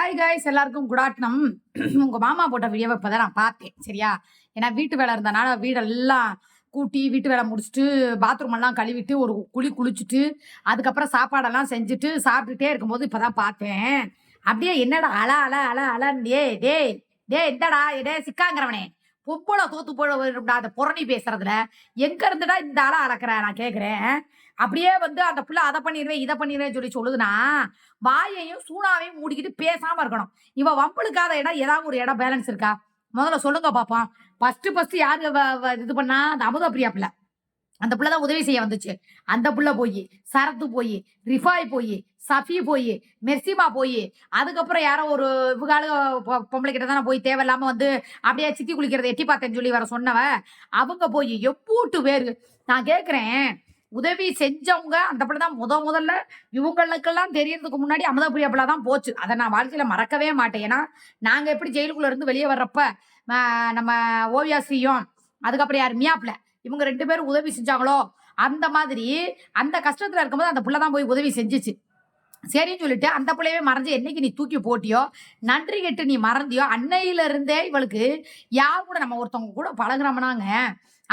Hi guys எல்லாருக்கும் good உங்கள் மாமா போட்ட வீடியோவை இப்பதான் நான் பார்த்தேன் சரியா? ஏன்னா வீட்டு வேலை இருந்தனால வீடெல்லாம் கூட்டி வீட்டு வேலை முடிச்சுட்டு பாத்ரூம் எல்லாம் கழுவிட்டு ஒரு குழி குளிச்சுட்டு அதுக்கப்புறம் சாப்பாடெல்லாம் செஞ்சுட்டு சாப்பிட்டுட்டே இருக்கும்போது இப்பதான் பார்த்தேன். அப்படியே என்னடா அல அல அல அலன் டே டே டே இந்தடா டே சிக்காங்கிறவனே. பொம்பளை தோத்து போட அந்த புறணி பேசுறதுல. எங்க இருந்துடா இந்த ஆளை அளக்குற நான் கேட்குறேன் அப்படியே வந்து அந்த பிள்ளை அதை பண்ணிடுவேன் இதை பண்ணிடுவேன் சொல்லி சொல்லுதுன்னா வாயையும் சூனாவையும் மூடிக்கிட்டு பேசாம இருக்கணும். இவ வம்பளுக்காத இடம் ஏதாவது ஒரு இடம் பேலன்ஸ் இருக்கா? முதல்ல சொல்லுங்க பாப்போம். ஃபர்ஸ்ட் ஃபர்ஸ்ட் யாரு வ- இது பண்ணா? அந்த அமுதா பிரியா பிள்ளை. அந்த பிள்ளை தான் உதவி செய்ய வந்துச்சு. அந்த புள்ள போய் சரத்து போய் ரிஃபாய் போய் சஃபி போய் மெர்சிமா போய் அதுக்கப்புறம் யாரோ ஒரு இவகால பொம்பளை கிட்ட தானே போய் தேவையில்லாமல் வந்து அப்படியே சித்தி குளிக்கிறத எட்டி பார்த்தேன்னு சொல்லி வர சொன்னவ அவங்க போய் எப்பூட்டு பேர். நான் கேட்குறேன் உதவி செஞ்சவங்க அந்த பிள்ளை தான் முத முதல்ல இவங்களுக்கெல்லாம் தெரியறதுக்கு முன்னாடி அமுதா பிள்ளை தான் போச்சு. அதை நான் வாழ்க்கையில் மறக்கவே மாட்டேன். ஏன்னா நாங்கள் எப்படி ஜெயிலுக்குள்ளே இருந்து வெளியே வர்றப்ப நம்ம நம்ம ஓவியாஸ்ரீயும் அதுக்கப்புறம் யார்? மியாப்பில் இவங்க ரெண்டு பேரும் உதவி செஞ்சாங்களோ? அந்த மாதிரி அந்த கஷ்டத்துல இருக்கும்போது அந்த பிள்ளை தான் போய் உதவி செஞ்சுச்சு. சரின்னு சொல்லிட்டு அந்த பிள்ளையவே மறைஞ்சு என்னைக்கு நீ தூக்கி போட்டியோ? நன்றி கெட்டு நீ மறந்தியோ? அன்னையில இருந்தே இவளுக்கு யார் கூட நம்ம ஒருத்தவங்க கூட பழகிறோம்னாங்க.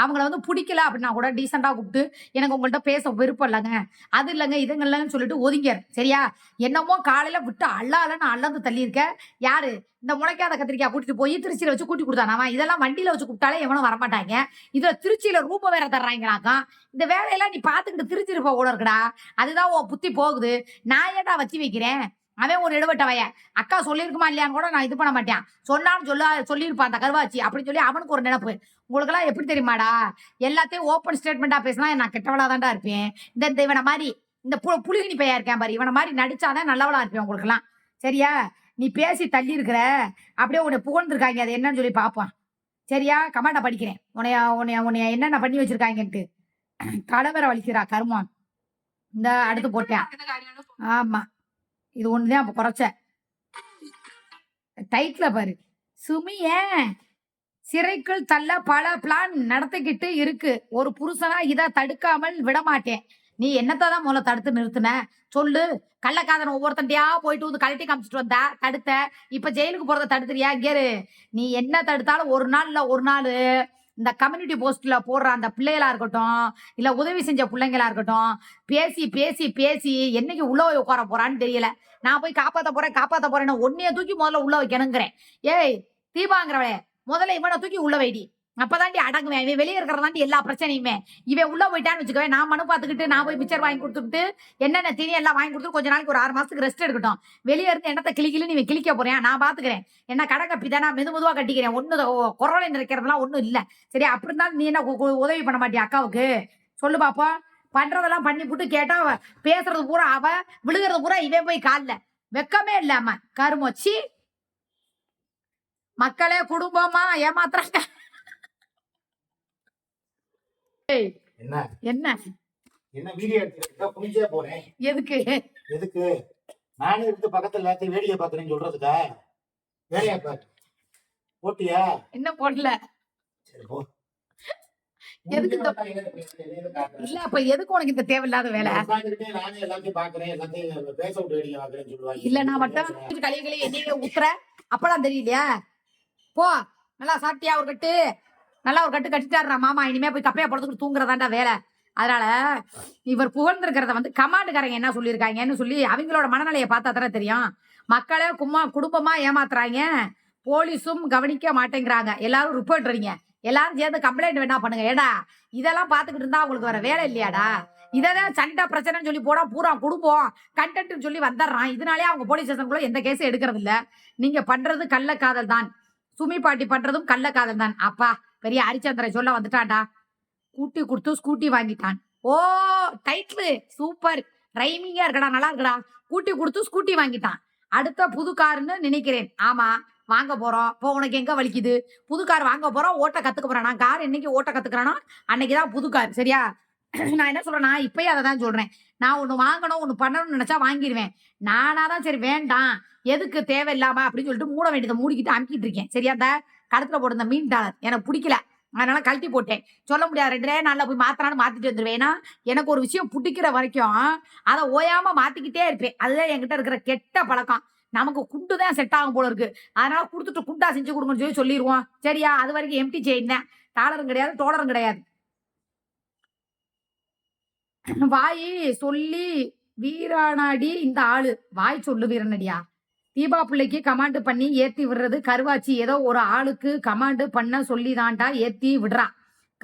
அவங்கள வந்து பிடிக்கல அப்படின்னா கூட டீசெண்டாக கூப்பிட்டு எனக்கு உங்கள்கிட்ட பேச விருப்பம் இல்லைங்க. அது இல்லைங்க இதுங்க இல்லைன்னு சொல்லிட்டு ஒதுங்கியார். சரியா? என்னமோ காலையில் விட்டு அல்லாலன்னு அல்லந்து தள்ளியிருக்க. யாரு? இந்த முளைக்காத கத்திரிக்காய் கூட்டிட்டு போய் திருச்சியில் வச்சு கூட்டி கொடுத்தானாமா இதெல்லாம் வண்டியில் வச்சு கூப்பிட்டாலே எவனும் வரமாட்டாங்க. இதில் திருச்சியில் ரூபம் வேற தர்றாங்களாக்கா? இந்த வேலையெல்லாம் நீ பார்த்துக்கிட்டு திருச்சிருப்ப கூட இருக்குடா. அதுதான் உன் புத்தி போகுது. நான் ஏன்டா வச்சு வைக்கிறேன்? அவன் ஒரு எடுவட்டவைய அக்கா சொல்லியிருக்குமா இல்லையான்னு கூட நான் இது பண்ண மாட்டேன். சொன்னான்னு சொல்ல சொல்லியிருப்பான் அந்த கருவாச்சி. அப்படின்னு சொல்லி அவனுக்கு ஒரு நினைப்பு. உங்களுக்கெல்லாம் எப்படி தெரியுமாடா? எல்லாத்தையும் ஓப்பன் ஸ்டேட்மெண்ட்டா பேசினா நான் கெட்டவளா தான்டா இருப்பேன். இந்த இவனை மாதிரி இந்த பு புலிகினி பையா இருக்கேன் பாரு. இவனை மாதிரி நடிச்சாதான் நல்லவளா இருப்பேன் உங்களுக்கெல்லாம். சரியா? நீ பேசி தள்ளி இருக்கிற அப்படியே உன்னை புகழ்ந்துருக்காங்க. அது என்னன்னு சொல்லி பார்ப்பான் சரியா? கமாண்டா படிக்கிறேன். உன்னைய உன்னைய உன்னைய என்னென்ன பண்ணி வச்சிருக்காங்கன்ட்டு. தலைவரை வலிக்கிறா கருமம் இந்த அடுத்து போட்டேன். ஆமா. இது ஒன்று தான் அப்போ குறைச்சேன் டைட்டில் பாரு. சுமி ஏன் சிறைக்குள் தள்ள பல பிளான் நடத்திக்கிட்டு இருக்கு. ஒரு புருஷனா இதை தடுக்காமல் விட மாட்டேன் நீ என்னத்தை தான் முதல்ல தடுத்து நிறுத்தின? சொல்லு. கள்ளக்காதன் ஒவ்வொருத்தண்டியா போயிட்டு வந்து கழட்டி காமிச்சிட்டு வந்தா? தடுத்த. இப்ப ஜெயிலுக்கு போறத தடுத்துறியா? கேரு நீ என்ன தடுத்தாலும் ஒரு நாள் இல்ல ஒரு நாள். இந்த கம்யூனிட்டி போஸ்ட்ல போடுற அந்த பிள்ளைகளா இருக்கட்டும் இல்ல உதவி செஞ்ச பிள்ளைங்களா இருக்கட்டும் பேசி பேசி பேசி என்னைக்கு உள்ள உட்கார போறான்னு தெரியல. நான் போய் காப்பாத்த போறேன் காப்பாத்த போறேன்னு ஒன்னைய தூக்கி முதல்ல உள்ள வைக்கணுங்கிறேன். ஏய் தீபாங்கிறவளே முதல்ல இவனை தூக்கி உள்ள வைடி. அப்பதாண்டி அடங்குவேன். இவன் வெளியே இருக்கிறதாண்டி எல்லா பிரச்சனையுமே. இவன் உள்ள போயிட்டான்னு வச்சுக்கவே நான் மனு பார்த்துக்கிட்டு நான் போய் பிச்சர் வாங்கி கொடுத்துக்கிட்டு என்னென்ன தீனி எல்லாம் வாங்கி கொடுத்து கொஞ்ச நாளைக்கு ஒரு ஆறு மாசத்துக்கு ரெஸ்ட் எடுக்கட்டும். வெளியே இருந்து என்னத்தை கிளிக்கிளு நீ கிளிக்க போறேன். நான் பாத்துக்கிறேன். என்ன கடை கப்பி தானே மெது மெதுவா கட்டிக்கிறேன். ஒன்னு குரலை நிறைக்கிறதுலாம் ஒண்ணும் இல்ல. சரி அப்படி இருந்தாலும் நீ என்ன உதவி பண்ண மாட்டியா அக்காவுக்கு? சொல்லு பாப்போம் பண்றதெல்லாம் பண்ணி போட்டு கேட்டா அவ பேசுறது பூரா அவ விழுகிறது பூரா இவன் போய் காலில். வெக்கமே இல்லாம கருமொச்சி. மக்களே குடும்பமா ஏமாத்துறாங்க. என்ன? என்ன? என்ன வீடியோ எடுத்துக்கிட்டா புரிஞ்சே போறேன். எதுக்கு? எதுக்கு? நானே இருந்து பக்கத்துல எல்லாத்தையும் வேடிக்கை பாக்குறேன்னு சொல்றதுக்கா? வேலையா பாரு. போட்டியா? என்ன போடல? சரி போ. எதுக்கு இந்த-. இல்ல அப்ப எதுக்கு உனக்கு இந்த தேவையில்லாத வேலை? உட்கார்ந்துக்கிட்டே நானே எல்லாத்தையும் பாக்குறேன் எல்லாத்தையும் பேச விட்டு வேடிக்கை பாக்குறேன்னு சொல்லுவாங்க. இல்ல நான் மட்டும் கழுவி எண்ணெயில ஊத்துற அப்பலாம் தெரியலையா? போ நல்லா சாப்பிட்டியா ஒரு கட்டு? நல்லா ஒரு கட்டு கட்டிட்டாருடா மாமா இனிமே போய் கப்பையா படுத்துக்கிட்டு தூங்குறதாண்டா வேலை. அதனால இவர் புகழ்ந்திருக்கிறத வந்து கமாண்டுக்காரங்க என்ன சொல்லியிருக்காங்கன்னு சொல்லி அவங்களோட மனநிலையை பார்த்தா தானே தெரியும். மக்களே கும்மா குடும்பமா ஏமாத்துறாங்க. போலீஸும் கவனிக்க மாட்டேங்கிறாங்க. எல்லாரும் ரிப்போர்ட் வரீங்க எல்லாரும் சேர்ந்து கம்ப்ளைண்ட் வேணா பண்ணுங்க. ஏடா இதெல்லாம் பார்த்துக்கிட்டு இருந்தா உங்களுக்கு வேற வேலை இல்லையாடா? இதான் சண்டை பிரச்சனைன்னு சொல்லி போனா பூரா குடும்பம் கண்டென்ட்னு சொல்லி வந்துடுறான். இதனாலே அவங்க போலீஸ் ஸ்டேஷனுக்குள்ள எந்த கேஸும் எடுக்கிறது இல்லை நீங்க பண்றது கள்ளக்காதல் தான். சுமி பாட்டி பண்றதும் கள்ளக்காதல் தான். அப்பா பெரிய ஹரிச்சந்திரன் சொல்ல வந்துட்டான்டா. கூட்டி கொடுத்து ஸ்கூட்டி வாங்கிட்டான். ஓ டைட்டில் சூப்பர் ரைமிங்கா இருக்கடா நல்லா இருக்கடா. கூட்டி கொடுத்து ஸ்கூட்டி வாங்கிட்டான். அடுத்த புது காருன்னு நினைக்கிறேன். ஆமா வாங்க போறோம். இப்போ உனக்கு எங்க வலிக்குது? புது கார் வாங்க போறோம் ஓட்ட கத்துக்க போறேன் நான் கார் என்னைக்கு ஓட்ட கத்துக்கிறேனோ அன்னைக்குதான் புது கார். சரியா? நான் என்ன சொல்றேன் நான் இப்பயே அதை தான் சொல்றேன். நான் ஒன்று வாங்கணும் ஒன்று பண்ணணும்னு நினைச்சா வாங்கிடுவேன். நானா தான் சரி வேண்டாம். எதுக்கு தேவையில்லாமா அப்படின்னு சொல்லிட்டு மூட வேண்டியதை மூடிக்கிட்டு அமுக்கிட்டு இருக்கேன். சரியா? அந்த கழுத்துல போட்டு இந்த மீன் டாலர் எனக்கு பிடிக்கல. அதனால கழட்டி போட்டேன். சொல்ல முடியாது. ரெண்டு நாளில் போய் மாத்திரான்னு மாத்திட்டு வந்துருவேன்னா ஏன்னா எனக்கு ஒரு விஷயம் பிடிக்கிற வரைக்கும் அதை ஓயாம மாத்திக்கிட்டே இருப்பேன். அதுதான் என்கிட்ட இருக்கிற கெட்ட பழக்கம். நமக்கு குண்டு தான் செட் ஆகும் போல இருக்கு. அதனால கொடுத்துட்டு குண்டா செஞ்சு கொடுங்கன்னு சொல்லி சொல்லிடுவோம். சரியா? அது வரைக்கும் எம்டி செயின் தான். டாலரும் கிடையாது டோலரும் கிடையாது. வாய் சொல்லி வீரானாடி இந்த ஆளு. வாய் சொல்லு வீரனடியா. தீபா பிள்ளைக்கு கமாண்டு பண்ணி ஏத்தி விடுறது கருவாச்சி. ஏதோ ஒரு ஆளுக்கு கமாண்டு பண்ண சொல்லி தாண்டா ஏத்தி விடுறா.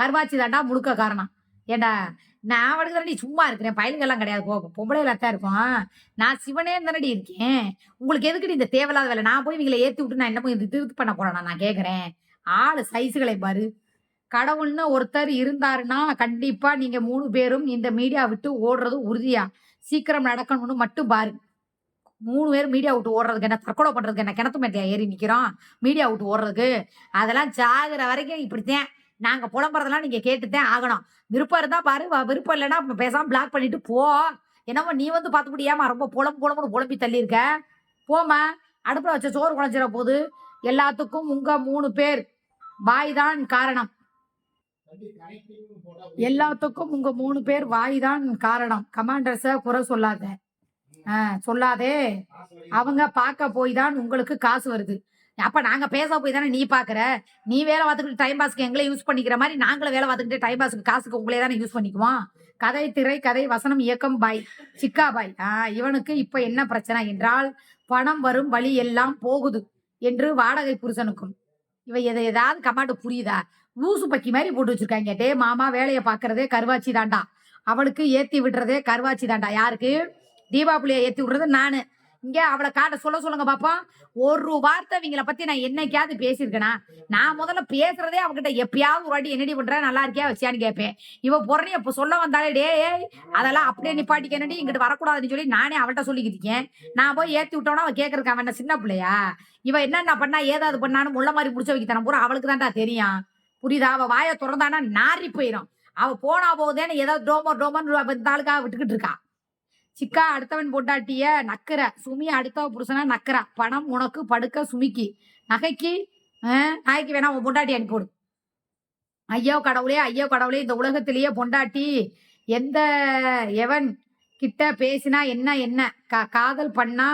கருவாச்சி தாண்டா முழுக்க காரணம். ஏண்டா நான் அவனுக்கு தானடி சும்மா இருக்கிறேன். பயலுங்கெல்லாம் கிடையாது. போ பொம்பளையில தான் இருக்கும். நான் சிவனே தானடி இருக்கேன். உங்களுக்கு எதுக்குடி இந்த தேவையில்லாத வேலை? நான் போய் இவங்களை ஏத்தி விட்டு நான் என்ன இது திருத்து பண்ண போறேனா? நான் கேக்குறேன். ஆளு சைஸுகளை பாரு. கடவுள்னு ஒருத்தர் இருந்தாருன்னா கண்டிப்பா நீங்க மூணு பேரும் இந்த மீடியா விட்டு ஓடுறது உறுதியா? சீக்கிரம் நடக்கணும்னு மட்டும் பாருங்க மூணு பேர் மீடியா விட்டு ஓடுறதுக்கு என்ன தற்கொலை பண்றதுக்கு என்ன கிணத்து மேட்டையா ஏறி நிக்கிறோம்? மீடியா விட்டு ஓடுறதுக்கு. அதெல்லாம் சாகுற வரைக்கும் இப்படித்தான். நாங்க புலம்புறதெல்லாம் நீங்க கேட்டுத்தான் ஆகணும். விருப்பம் இருந்தா பாரு விருப்பம் இல்லைன்னா பேசாம பிளாக் பண்ணிட்டு போ. என்னமோ நீ வந்து பார்த்து முடியாம ரொம்ப புலம் புலம்புன்னு புலம்பி தள்ளியிருக்க. போமா அடுப்புல வச்ச சோறு குழஞ்சிட போகுது எல்லாத்துக்கும் உங்க மூணு பேர். பாய் தான் காரணம். எல்லாத்துக்கும் உங்க மூணு பேர் வாய் தான் காரணம். கமாண்டர்ஸ குறை சொல்லாத. சொல்லாதே. அவங்க பார்க்க போய் தான் உங்களுக்கு காசு வருது. அப்ப நாங்க பேச போய் தானே நீ பாக்குற நீ வேலை பார்த்துக்கிட்டு டைம் பாஸ்க்கு எங்களை யூஸ் பண்ணிக்கிற மாதிரி நாங்களும் வேலை பார்த்துக்கிட்டு டைம் பாஸ்க்கு காசுக்கு உங்களே தானே யூஸ் பண்ணிக்குவோம்? கதை திரை கதை வசனம் இயக்கம் பாய். சிக்கா பாய். ஆஹ் இவனுக்கு இப்ப என்ன பிரச்சனை என்றால் பணம் வரும் வழி எல்லாம் போகுது என்று வாடகை புருஷனுக்கும். இவ எதை ஏதாவது கமாண்டு புரியுதா? லூசு பக்கி மாதிரி போட்டு வச்சிருக்காங்க. டே மாமா வேலையை பார்க்கறதே கருவாச்சி தாண்டா. அவளுக்கு ஏத்தி விடுறதே கருவாச்சி தாண்டா. யாருக்கு? தீபாவளியை ஏத்தி விடுறது நானு. இங்க அவளை காட்ட சொல்ல சொல்லுங்க பாப்போம் ஒரு வார்த்தை இவங்களை பத்தி நான் என்னைக்காவது பேசியிருக்கேனா? நான் முதல்ல பேசுறதே அவகிட்ட எப்பயாவது ஒரு வாட்டி என்னடி பண்ற? நல்லா இருக்கியா? வச்சியான்னு கேட்பேன். இவ பொறணி இப்ப சொல்ல வந்தாலே டே ஏய் அதெல்லாம் அப்படியே நிப்பாட்டிக்க என்னடி? இங்கிட்டு வரக்கூடாதுன்னு சொல்லி நானே அவள்கிட்ட சொல்லிக்கிட்டேன் நான் போய் ஏத்தி விட்டோம்னா அவ கேக்குறதுக்கு அவன் என்ன சின்ன பிள்ளையா? இவ என்னென்ன பண்ணா ஏதாவது பண்ணான்னு முள்ள மாதிரி முடிச்ச வைக்கத்தான பூரா அவளுக்கு தான்டா தெரியும். புரியுதா? அவ வாயை திறந்தானா நாரி போயிடும் அவ போனா போகுதேன்னு ஏதோ டோமோ டோமோன்னு இந்த ஆளுக்காக விட்டுக்கிட்டு இருக்கா. சிக்கா அடுத்தவன் பொண்டாட்டிய நக்கிற. சுமி அடுத்தவ புருஷனா நக்கிற. பணம் உனக்கு படுக்க சுமிக்கு. நகைக்கு நாய்க்கு வேணா உன் பொண்டாட்டி அனுப்பிவிடு ஐயோ கடவுளே ஐயோ கடவுளே இந்த உலகத்திலேயே பொண்டாட்டி எந்த எவன் கிட்ட பேசினா என்ன என்ன? கா காதல் பண்ணா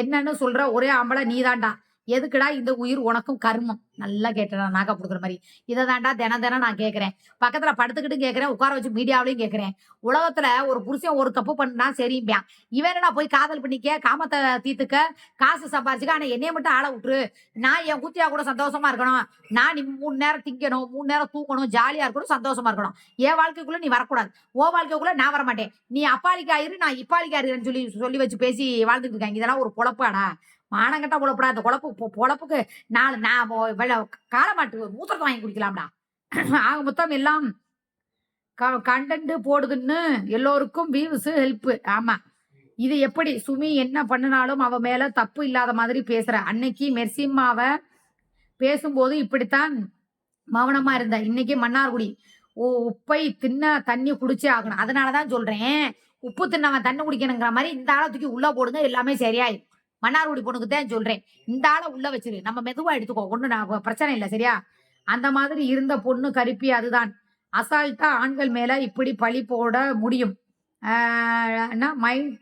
என்னன்னு சொல்ற ஒரே ஆம்பளை நீதான்டா எதுக்குடா இந்த உயிர் உனக்கும் கர்மம்? நல்லா கேட்டடா நாக்கா கொடுக்குற மாதிரி. இதை தாண்டா தினம் தினம் நான் கேட்குறேன் பக்கத்தில் படுத்துக்கிட்டு கேட்குறேன் உட்கார வச்சு மீடியாவிலையும் கேட்குறேன் உலகத்துல ஒரு புருஷன் ஒரு தப்பு பண்ணா சரிம்பியான் இவன் நான் போய் காதல் பண்ணிக்க காமத்தை தீர்த்துக்க காசு சம்பாரிச்சுக்க ஆனா என்னைய மட்டும் ஆள விட்டுரு. நான் என் குத்தியாக கூட சந்தோஷமா இருக்கணும். நான் நீ மூணு நேரம் திங்கணும் மூணு நேரம் தூக்கணும் ஜாலியாக இருக்கணும் சந்தோஷமா இருக்கணும். என் வாழ்க்கைக்குள்ளே நீ வரக்கூடாது. ஓ வாழ்க்கைக்குள்ள நான் வரமாட்டேன். நீ அப்பாளிக்காயிரு நான் இப்பாளிக்காயிருன்னு சொல்லி சொல்லி வச்சு பேசி வாழ்ந்துட்டு இருக்காங்க. இதெல்லாம் ஒரு பொழப்பாடா. மானங்கட்ட குழப்படா அந்த குழப்பு பொ- பொழப்புக்கு நாலு நான் வெள்ள காலமாட்டு மூத்திரத்தை வாங்கி குடிக்கலாம்டா. ஆக மொத்தம் எல்லாம் க கண்டென்ட் போடுதுன்னு எல்லோருக்கும் வியூஸ் ஹெல்ப்பு. ஆமாம் இது எப்படி? சுமி என்ன பண்ணினாலும் அவ மேல தப்பு இல்லாத மாதிரி பேசுற. அன்னைக்கு மெர்சிம்மாவ பேசும்போது இப்படித்தான் மௌனமா இருந்த. இன்னைக்கு மன்னார்குடி. ஓ உப்பை தின்ன தண்ணி குடிச்சே ஆகணும். அதனாலதான் சொல்றேன். உப்பு தின்னவன் தண்ணி குடிக்கணுங்கிற மாதிரி இந்த ஆளை தூக்கி உள்ள போடுங்க. எல்லாமே சரியாயிடும் மன்னார்குடி பொண்ணுக்கு தான் சொல்றேன். இந்த ஆளை உள்ள வச்சிரு. நம்ம மெதுவா எடுத்துக்கோ. ஒண்ணு நான் பிரச்சனை இல்லை. சரியா? அந்த மாதிரி இருந்த பொண்ணு கருப்பி அதுதான். அசால்ட்டா ஆண்கள் மேல இப்படி பழி போட முடியும். மைண்ட்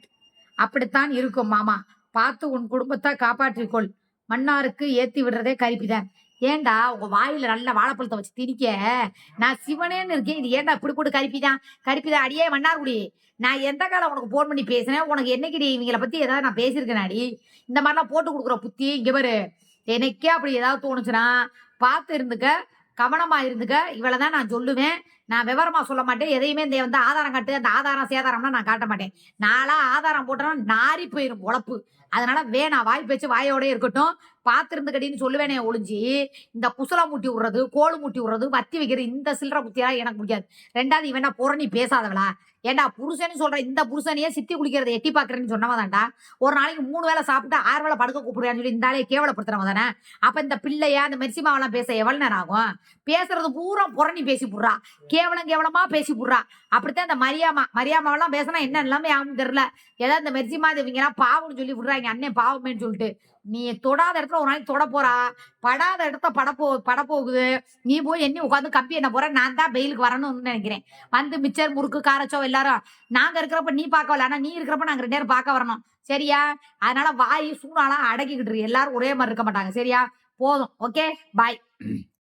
அப்படித்தான் இருக்கும் மாமா. பார்த்து உன் குடும்பத்தை காப்பாற்றிக்கொள் மன்னாருக்கு ஏத்தி விடுறதே கருப்பிதான். ஏண்டா உங்க வாயில நல்ல வாழைப்பழத்தை வச்சு திணிக்க? நான் சிவனேன்னு இருக்கேன். இது ஏன்டா இப்படி போட்டு கருப்பிதான்? கருப்பிதான் அடியே மன்னார்குடி. நான் எந்த காலம் உனக்கு போன் பண்ணி பேசினேன்? உனக்கு என்னைக்குடி இவங்களை பத்தி ஏதாவது நான் பேசியிருக்கேன் அடி இந்த மாதிரிலாம் போட்டு கொடுக்குற புத்தி இங்க பாரு. எனக்கே அப்படி ஏதாவது தோணுச்சுன்னா பார்த்து இருந்துக்க கவனமா இருந்துக்க. இவளை தான் நான் சொல்லுவேன். நான் விவரமா சொல்ல மாட்டேன். எதையுமே இந்த வந்து ஆதாரம் காட்டு அந்த ஆதாரம் சேதாரம்லாம் நான் காட்ட மாட்டேன். நாளா ஆதாரம் போட்டோம்னா நாரி போயிடும் உழப்பு. அதனால வேணாம் வாய் பேச்சு வாயோட இருக்கட்டும். பார்த்திருந்துக்கடின்னு சொல்லுவேனே ஒளிஞ்சி இந்த குசல மூட்டி விடுறது கோழு மூட்டி விடுறது வத்தி வைக்கிறது இந்த சில்லற குத்தியெல்லாம் எனக்கு பிடிக்காது. ரெண்டாவது இவன் புறணி பேசாதவளா? ஏண்டா புருஷன்னு சொல்ற இந்த புருஷனையே சித்தி குளிக்கிறத எட்டி பாக்குறேன்னு சொன்னவதான்டா. ஒரு நாளைக்கு மூணு வேளை சாப்பிட்டு ஆறு வேளை படுக்க கூப்பிடுறான்னு சொல்லி இந்த கேவலப்படுத்துறவங்க தானே. அப்ப இந்த பிள்ளையா இந்த மெர்சிமாவெல்லாம் பேச எவ்வளவு நேரம் ஆகும்? பேசுறது பூரா புறணி பேசி புடுறா. கேவலம் கேவலமா பேசி புடுறா. அப்படித்தான் இந்த மரியாமா மரியாமாவெல்லாம் பேசினா என்ன எல்லாமே ஆகும் தெரியல. ஏதாவது இந்த மெர்ஜிமா இவங்கெல்லாம் பாவம்னு சொல்லி விடுறாங்க அண்ணன் பாவமேன்னு சொல்லிட்டு. நீ தொடாத இடத்துல ஒரு நாளைக்கு தொட போறா. படாத இடத்த பட போ பட போகுது நீ போய் என்ன உட்காந்து கம்பி என்ன போற? நான் தான் பெயிலுக்கு வரணும்னு நினைக்கிறேன். வந்து மிச்சர் முறுக்கு காரச்சோ எல்லாரும். நாங்க இருக்கிறப்ப நீ பார்க்க வரல. ஆனா நீ இருக்கிறப்ப நாங்க ரெண்டு நேரம் பார்க்க வரணும். சரியா? அதனால வாய் சூடாலாம் அடக்கிக்கிட்டு எல்லாரும் ஒரே மாதிரி இருக்க மாட்டாங்க. சரியா? போதும். Okay bye